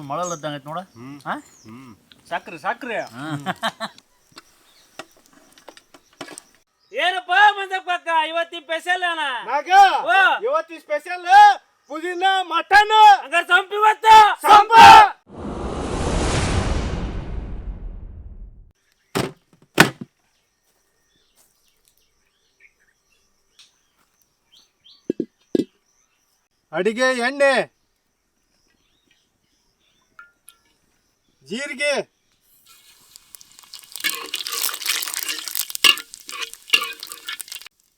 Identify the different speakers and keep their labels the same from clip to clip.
Speaker 1: ಒಂದು ಮಳಲ್ ಇದ್ದಂಗೆ ಐತೆ ನೋಡ.
Speaker 2: ಹ್ಮ್.
Speaker 1: ಹಾ
Speaker 2: ಹ್ಮ್.
Speaker 3: ಸಕ್ರಿ ಸಕ್ರಿ. ಏನಪ್ಪ ಮಂದಪ್ಪಕ್ಕ ಇವತ್ತಿನ ಸ್ಪೆಷಲ್ ಅಣ್ಣ?
Speaker 2: ನಾಗ
Speaker 3: ಓ.
Speaker 2: ಇವತ್ತಿ ಸ್ಪೆಷಲ್ ಪುದೀನ ಮಟನ್
Speaker 3: ಹಂಗಾರೆ ಸಂಪ್ ಇವತ್ತು?
Speaker 2: ಸಂಪ! ಅಡಿಗೆ ಎಣ್ಣೆ. ಜೀರಿಗೆ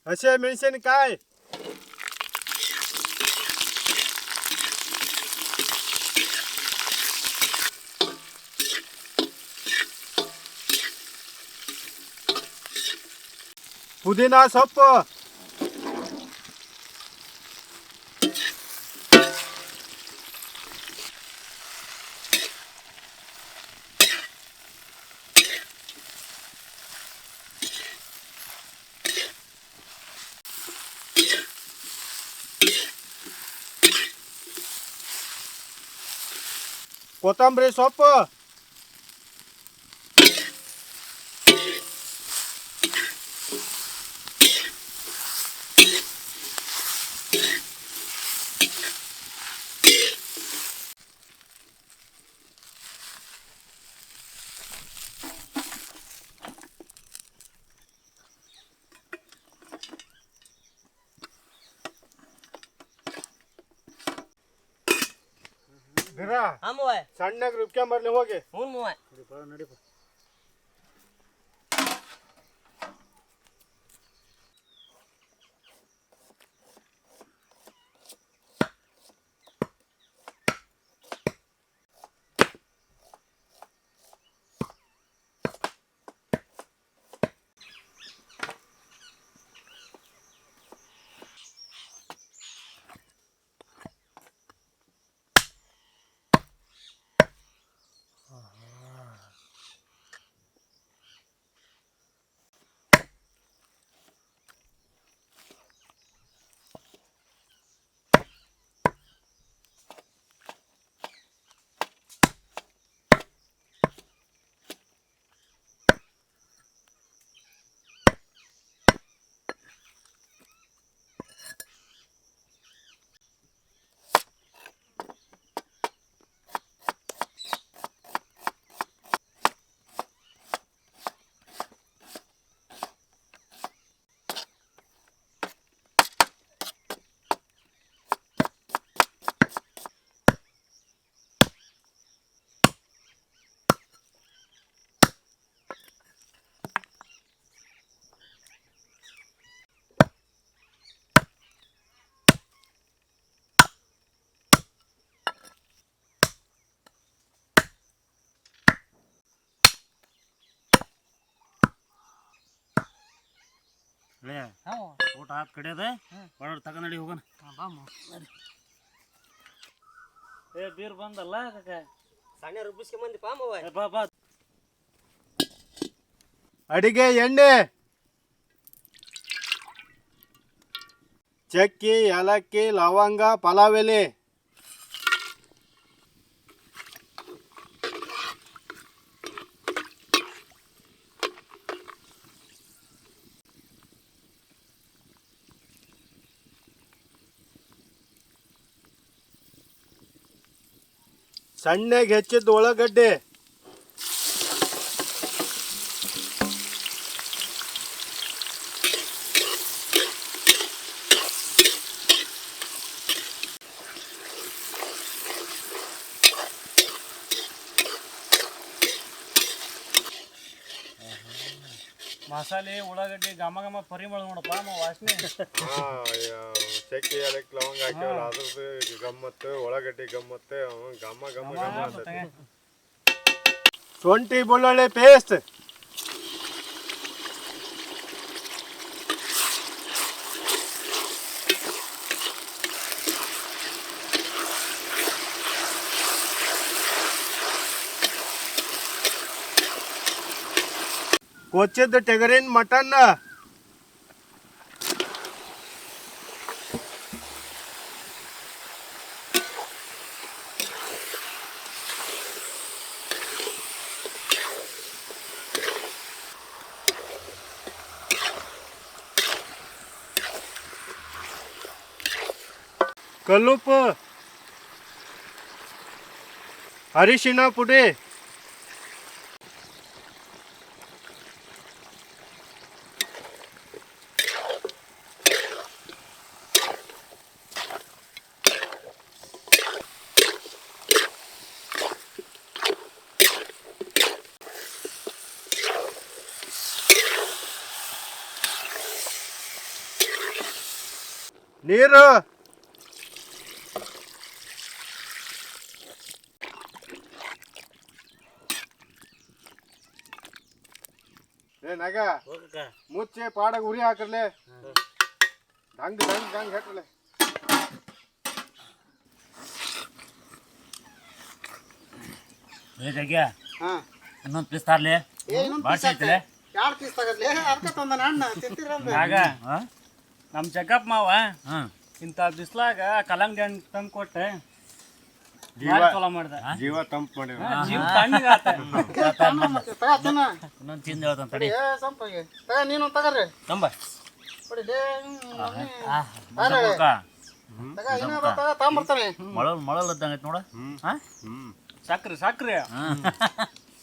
Speaker 2: ಹಸೆ ಮೆಣಸಿನಕಾಯಿ ಪುದೀನ ಸೊಪ್ಪು કોથમરી
Speaker 3: સોંપ
Speaker 2: ಸಣ್ಣಗೆ ರುಬ್ಕೊಂಬರ್ಲಿ ಹೋಗಿ.
Speaker 3: ಹ್ಞೂ ಮೂವ.
Speaker 1: ನಡಿಪ ಊಟ ಕಡೆ ಕಡಿಯೋದ ಒಳಗೆ ತಗೊಂಡಿ ಹೋಗೋಣ. ಏ ಬೀರ್ ಬಂದಲ್ಲ
Speaker 3: ಸಣ್ಣ ರುಬ್ಬಿಸ್ಕೆ ಬಂದಿ
Speaker 1: ಪಾಮ ಬಾ ಬಾ.
Speaker 2: ಅಡಿಗೆ ಎಣ್ಣೆ. ಚಕ್ಕಿ ಏಲಕ್ಕಿ ಲವಂಗ ಪಲಾವ್ ಎಲೆ. ಸಣ್ಣಗೆ ಹೆಚ್ಚಿದ ಉಳ್ಳಾಗಡ್ಡೆ
Speaker 1: ಮಸಾಲೆ ಉಳ್ಳಾಗಡ್ಡಿ ಘಮ ಘಮ ಪರಿಮಳ ನೋಡಪ್ಪ ಅಮ್ಮ ವಾಸನೆ.
Speaker 2: ಚಕ್ಕಿ ಅದಕ್ಕೆ ಲವಂಗ ಹಾಕಿವಲ್ಲ ಅದ್ರದ್ದು ಗಮ್ಮತ್ತು ಉಳ್ಳಾಗಡ್ಡಿ ಗಮ್ಮತ್ತು ಗಮ್ಮ ಗಮ್ಮ ಅಂತೈತಿ. ಶುಂಠಿ ಬೆಳ್ಳುಳ್ಳಿ ಪೇಸ್ಟ್ ಕೊಚ್ಚಿದ್ದ ಟೆಗರಿನ ಮಟನ್ ಕಲ್ಲುಪ್ಪು ಅರಿಶಿಣ ಪುಡಿ ನೀರು. ಏ ನಗ
Speaker 3: ಹೋಗಕ್ಕ.
Speaker 2: ಮುಚ್ಚೆ ಪಾಡ ಉರಿ ಹಾಕ್ರಲೆ. ಡಂಗ್ ಡಂಗ್ ಡಂಗ್ ಹೆಟ್ರಲೆ
Speaker 1: ಏ ಜಗ್ಯ
Speaker 4: ಹಾ.
Speaker 1: ಇನ್ನೊಂದು ಪೀಸ್ ತಾರ್ಲಿ?
Speaker 4: ಹಾಕ್ತೆ.
Speaker 1: ಐತಲೆ?
Speaker 4: ಎರಡ್ ಪೀಸ್ ತಗದ್ಲಿ? ಅದಕ್ಕೆ ತಂದ ಅಣ್ಣ ತಿಂತೀರಂದ್ರೆ
Speaker 1: ಆಗ ನಮ್ಮ ಚೆಕಪ್ ಮಾವ
Speaker 3: ಹಾಂ.
Speaker 1: ಇಂಥ ಬಿಸ್ಲಾಗ ಕಲ್ಲಂಗಡಿ ಹಣ್ಣು ತಂದು ಕೊಟ್ಟೆ
Speaker 2: ಜೀವ
Speaker 1: ಚಲೋ ಮಾಡ್ದ.
Speaker 2: ಜೀವ ತಂಪು ಮಾಡಿದ.
Speaker 1: ಜೀವ ತಣ್ಣಗಾತ
Speaker 3: ಇನ್ನೊಂದು ತಿಂದು ಹೇಳ್ತಾನೆ ತಡಿ.
Speaker 4: ನೀನು
Speaker 3: ತಂಬ. ಮೊಳಲ್ ಮೊಳಲ್ ಇದ್ದಂಗೆ ಐತೆ ನೋಡ.
Speaker 1: ಸಕ್ರಿ ಸಕ್ರಿ.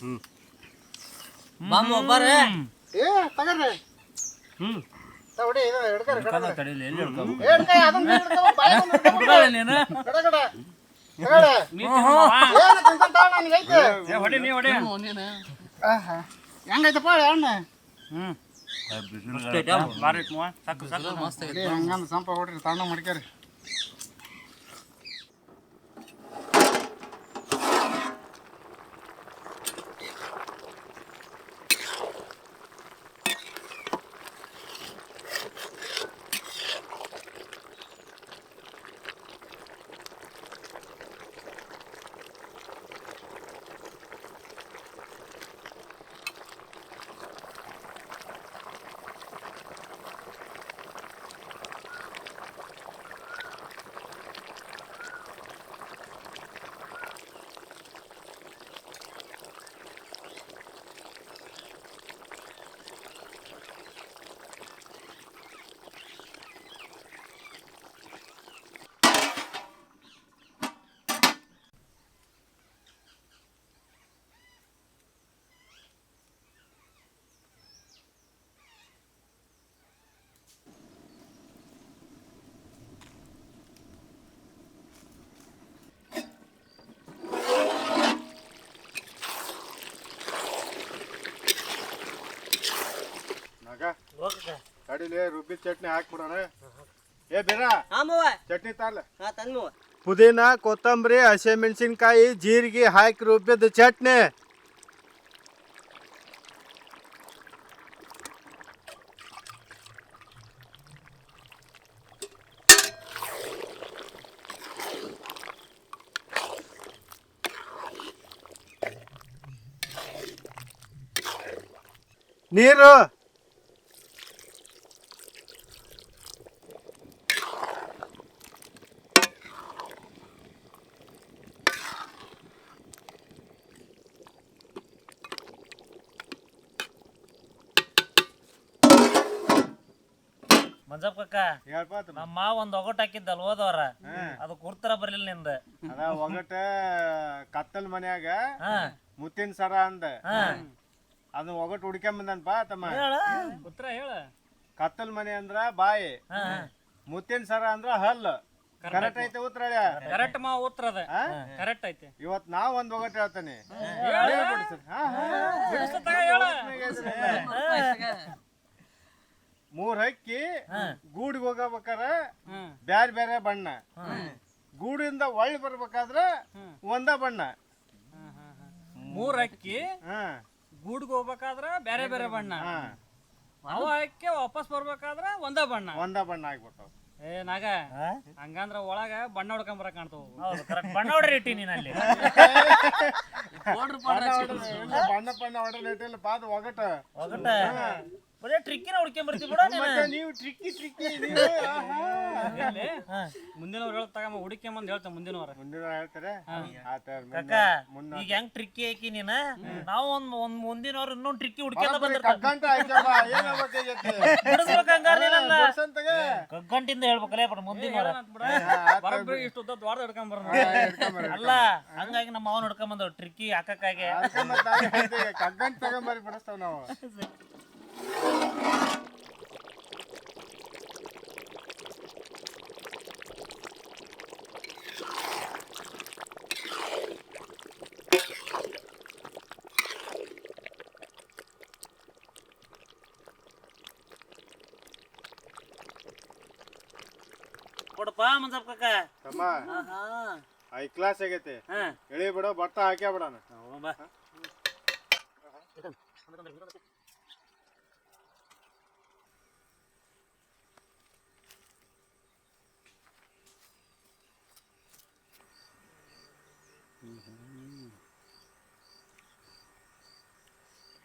Speaker 2: ಹ್ಮ್.
Speaker 4: ಏ ತಗರಿ
Speaker 1: ಹ್ಮ್.
Speaker 4: ತಗೊಡಿ ಇದು ಹಿಡ್ಕರಿ ಗಡ ಗಡ.
Speaker 3: ತಡಿಲಿ ಎಲ್ಲಿ ಹೇಳ್ಕೊಬೇಕು
Speaker 4: ಏ, ಹಿಡ್ಕ, ಅದನ್ನ ಹಿಡ್ಕೊ, ಬಾಯಿ ಬಂದು ಹಿಡ್ಕೊ.
Speaker 3: ಬಿಡಲ್ಲ ನೀನು
Speaker 4: ಗಡ ಗಡ. ತಗೊಳ್ಳಿ.
Speaker 1: ನೀ ತಿನ್ನು ಮಾವ.
Speaker 4: ಏನು ತಿಂತಾನ್ ತಗೋ, ನನಗೆ ಐತೆ.
Speaker 1: ಏ ಹೊಡಿ ನೀ ಹೊಡಿ
Speaker 4: ಆಹಾ. ಹೆಂಗೈತಪ್ಪ ಅಣ್ಣ
Speaker 1: ಹ್ಮ್
Speaker 3: ಐತೆ?
Speaker 1: ಬಾರಿ ಐತ್ ಮಾವ ಸಕ್ರಿ ಸಕ್ರಿ
Speaker 4: ಇಲ್ಲಿ ಹಂಗಂದ್ ಸಂಪ ಹೊಡ್ರಿ ತಣ್ಣ ಮಾಡ್ಕ್ಯಾರಿ
Speaker 2: ತಡಿಲಿ ರುಬ್ಬಿ ಚಟ್ನಿ ಹಾಕ್ಬಿಡೋಣ. ಏ ಬೇರ
Speaker 3: ಹಾಂ ಮವ್ವ
Speaker 2: ಚಟ್ನಿ ತಾರ್ಲೆ.
Speaker 3: ಹಾಂ ತಂದು ಮವ್ವ
Speaker 2: ಪುದೀನ ಕೊತ್ತಂಬರಿ ಹಸಿಮೆಣಸಿನ್ಕಾಯಿ ಜೀರಿಗೆ ಹಾಕಿ ರುಬ್ಬಿದ ಚಟ್ನಿ. ನೀರು. ಹೇಳ್ಪ
Speaker 3: ನಮ್ಮ ಮಾವ ಒಂದ್ ಒಗಟ್ ಹಾಕಿದ್ದಲ್ ಹೋದವ್ರ. ಅದು ಕುರ್ತರ ಬರ್ಲಿಲ್ಲ ನಿಂದ.
Speaker 2: ಅದ ಒಗಟ ಕತ್ತಲ್ ಮನ್ಯಾಗ ಮುತ್ತಿನ ಸರ ಅಂದ. ಅದು ಒಗಟ್ ಹುಡ್ಕೊಂಬಂದನ್ಪ ತಮ್ಮ
Speaker 3: ಹೇಳ
Speaker 1: ಉತ್ತರ ಹೇಳ.
Speaker 2: ಕತ್ತಲ್ ಮನೆ ಅಂದ್ರ ಬಾಯಿ. ಮುತ್ತಿನ ಸರ ಅಂದ್ರ ಹಲ್ಲು ಕರೆಕ್ಟ್ ಐತೆ ಉತ್ತರ?
Speaker 1: ಕರೆಕ್ಟ್ ಮಾ ಉತ್ತರ ಅದ? ಕರೆಕ್ಟ್ ಐತಿ.
Speaker 2: ಇವತ್ ನಾ ಒಂದ್ ಒಗಟ್ ಹೇಳ್ತಾನೆ. ಮೂರ್ ಹಕ್ಕಿ ಗೂಡಿಗೆ ಹೋಗಬೇಕಾರ ಬ್ಯಾರ ಬ್ಯಾರೆ ಬಣ್ಣ. ಗೂಡಿಂದ ಒಳ್ಳಿ ಬರ್ಬೇಕಾದ್ರ ಒಂದ ಬಣ್ಣ.
Speaker 1: ಮೂರ್ ಅಕ್ಕಿ
Speaker 2: ಹಾ.
Speaker 1: ಗೂಡ್ಗೆ ಹೋಗ್ಬೇಕಾದ್ರ ಬೇರೆ ಬೇರೆ ಬಣ್ಣ.
Speaker 2: ಹಾ.
Speaker 1: ಅವ ಅಕ್ಕಿ ವಾಪಸ್ ಬರ್ಬೇಕಾದ್ರ ಒಂದ ಬಣ್ಣ.
Speaker 2: ಒಂದ ಬಣ್ಣ ಆಗ್ಬಿಡ್ತಾವ.
Speaker 1: ಏ ನಾಗ ಹಂಗಂದ್ರ ಒಳಗ ಬಣ್ಣ ಹೊಡ್ಕೊಂಡ್ ಬರಕ್ ಕಾಣ್ತಾವ.
Speaker 3: ಹೌದು ಕರೆಕ್ಟ್ ಬಣ್ಣ ಹೊಡ್ರಿ ಇಟ್ಟಿ ನೀನ್ ಅಲ್ಲಿ
Speaker 2: ಬಣ್ಣ ಬಣ್ಣ ಇಟ್ಟಿಲ್ಲ ಪಾದ ಒಗಟ.
Speaker 3: ಒಗಟ. ಬರೇ ಟ್ರಿಕ್ಕಿನ ಹುಡ್ಕೊಂಡ್ ಬರ್ತೀವಿ ಬಿಡ
Speaker 2: ಮತ್ತೆ ನೀವು ಟ್ರಿಕ್ಕಿ ಟ್ರಿಕ್ಕಿ ನೀವು.
Speaker 1: ಆಹಾ. ಮುಂದಿನವ್ರು ಹೇಳ್ತ ತಗಮ್ಮ ಹುಡುಕ್ಯಂಬಂದ್ ಹೇಳ್ತಾ ಮುಂದಿನವ್ರ.
Speaker 2: ಮುಂದಿನ ಹೇಳ್ತಾರೆ? ಆತ
Speaker 3: ಕಾಕ ಈಗ ಹೆಂಗ್ ಟ್ರಿಕ್ಕಿ ಹಾಕಿ ನೀನ? ನಾವು ಒಂದ್ ಒಂದ್ ಮುಂದಿನವ್ರು ಇನ್ನೊಂದ್ ಟ್ರಿಕ್ಕಿ ಹುಡ್ಕೊಂಡ ಬಂದಿರ್ತಾವ.
Speaker 2: ಕಗ್ಗಂಟ ಆಯ್ತಲ್ಲ ಏನಾಗ್ಬೇಕಾಗೈತಿ
Speaker 3: ಬಿಡಿಸ್ಬೇಕು ಹಂಗಾರೆ ನೀನನ್ನ.
Speaker 2: ಬರ್ಸಂತಗೆ
Speaker 3: ಕಗ್ಗಂಟಿಂದ ಹೇಳ್ಬೇಕಲ್ಲ ಬಟ್ ಮುಂದಿನವ್ರ.
Speaker 1: ಬರಬ್ರಿ ಇಷ್ಟು ಉದ್ದ ದ್ವಾರದ ಹಿಡ್ಕೊಂಡ್ ಬರೋಣ.
Speaker 3: ಅಲ್ಲ ಹಂಗಾಗಿ ನಮ್ಮ ಅವನ್ ಹುಡ್ಕೊಂಡ್ ಬಂದವ್ ಟ್ರಿಕ್ಕಿ ಹಾಕಕ್ಕಾಗೆ.
Speaker 2: ಕಗ್ಗಂಟ ತಗೊಂಬರಿ ಬಿಡಿಸ್ತಾವ ನಾವು.
Speaker 3: ಕೊಡಪ್ಪ ಮಂಜಪ್ಪ ಕಾಕ
Speaker 2: ತಮ್ಮ
Speaker 3: ಆಹಾ.
Speaker 2: ಐ ಕ್ಲಾಸ್ ಆಗೈತಿ
Speaker 3: ಹಾ.
Speaker 2: ಎಳಿ ಬಿಡೋ ಬಟ್ಟ ಹಾಕ್ಯಾ ಬಿಡೋಣ
Speaker 3: ಹೋಗೋಣ ಬಾ.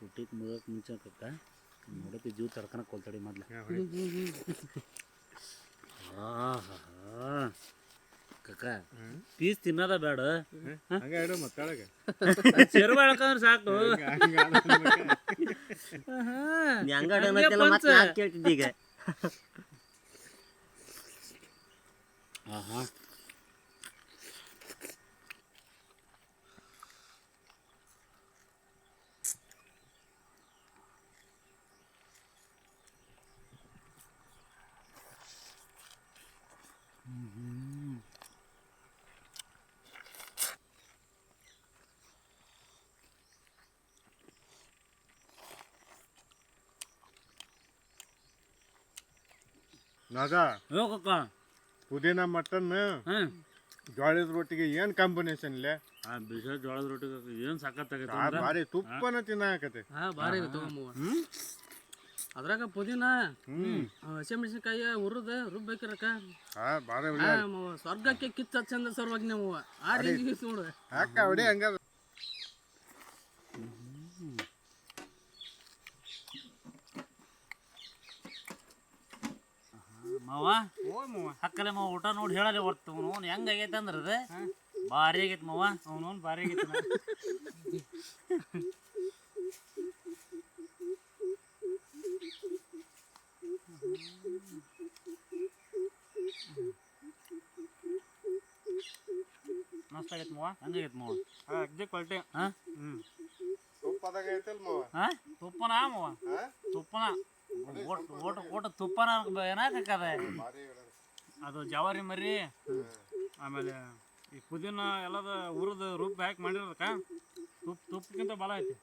Speaker 3: ಊಟಕ್ಕೆ ಮುಗಕ್ಕೆ ಮುಂಚೆ ಕಕ್ಕ ನೋಡಕ್ಕೆ ಜೀವ ತಡ್ಕೊಳಕ್ ಕೊಲ್ತಾಡಿ ಮೊದ್ಲು. ಕಕ್ಕ ಪೀಸ್ ತಿನ್ನೋದ ಬೇಡ ಚೆರು ಬೆಳ್ಕಂದ್ರೆ ಸಾಕು.
Speaker 5: ಕೇಳ್ತಿದ್ದೀಗ
Speaker 3: ಆಹಾ.
Speaker 2: ನಾಗ
Speaker 3: ಹೋಗಕ್ಕ.
Speaker 2: ಪುದೀನ ಮಟನ್ ಜೋಳದ ರೊಟ್ಟಿಗೆ ಏನ್ ಕಾಂಬಿನೇಷನ್ ಇಲ್ಲೇ
Speaker 3: ಆ ಬಿಸಿ ಜೋಳದ ರೊಟ್ಟಿ ಏನು ಸಖತ್ತಾಗೈತೆ
Speaker 2: ಆ ಭಾರಿ ತುಪ್ಪನ ತಿನ್ನಾಕತೆ
Speaker 6: ಹಾ ಭಾರಿ ಅದ್ರಾಗ ಪುದೀನ
Speaker 2: ಹ್ಮ್.
Speaker 6: ಹಸಿಮೆಣಸಿನ್ಕಾಯಿ ಹುರಿದ ರುಬ್ಬೇಕಿರಕ
Speaker 2: ಹಾ
Speaker 6: ಆ ಬಾರಿ ಸ್ವರ್ಗಕ್ಕೆ ಕಿತ್ತ ಚಂದ ಸರ್ವಾಗಿ ನಾವು ಆ ರೀತಿ ನೋಡು
Speaker 2: ಹಾಕ ಹೊಡಿ ಹಂಗ
Speaker 3: ಮಾವ? ಹಕ್ಕಲೆ ಮಾವ ಊಟ ನೋಡಿ ಹೇಳಲಿ ಹೊರ್ತು ಅವ್ನು ಹೆಂಗ್ ಆಗೈತೆ ಅಂದ್ರೆ ಅದು ಭಾರಿ ಆಗೈತೆ ಮಾವ.
Speaker 1: ಅವನವನ್ ಬಾರಿ ಆಗೈತೆ ನಾ. ಮಸ್ತ್ ಆಗೈತಿ ಮಾವ.
Speaker 3: ಹೆಂಗಾಗೈತೆ ಮಾವ?
Speaker 1: ಹಾ ಅಗ್ದಿ ಕ್ವಾಲಿಟಿ
Speaker 3: ಹಾಂ?
Speaker 1: ಹ್ಮ್.
Speaker 2: ತುಪ್ಪದಾಗ ಐತಲ್ ಮಾವ.
Speaker 3: ಹಾಂ? ತುಪ್ಪನ ಮಾವ?
Speaker 2: ಹಾ?
Speaker 3: ತುಪ್ಪನ? ಓಟ್ ಓಟ್ ತುಪ್ಪನ ಏನಾಕದ
Speaker 1: ಅದು ಜವಾರಿ ಮರಿ, ಆಮೇಲೆ ಈ ಪುದೀನ ಎಲ್ಲದ ಹುರಿದು ರೂಪ ಹಾಕಿ ಮಾಡಿರೋದಕ್ಕ ತುಪ್ಪ ತುಪ್ಪಕ್ಕಿಂತ ಭಾಳ ಐತಿ.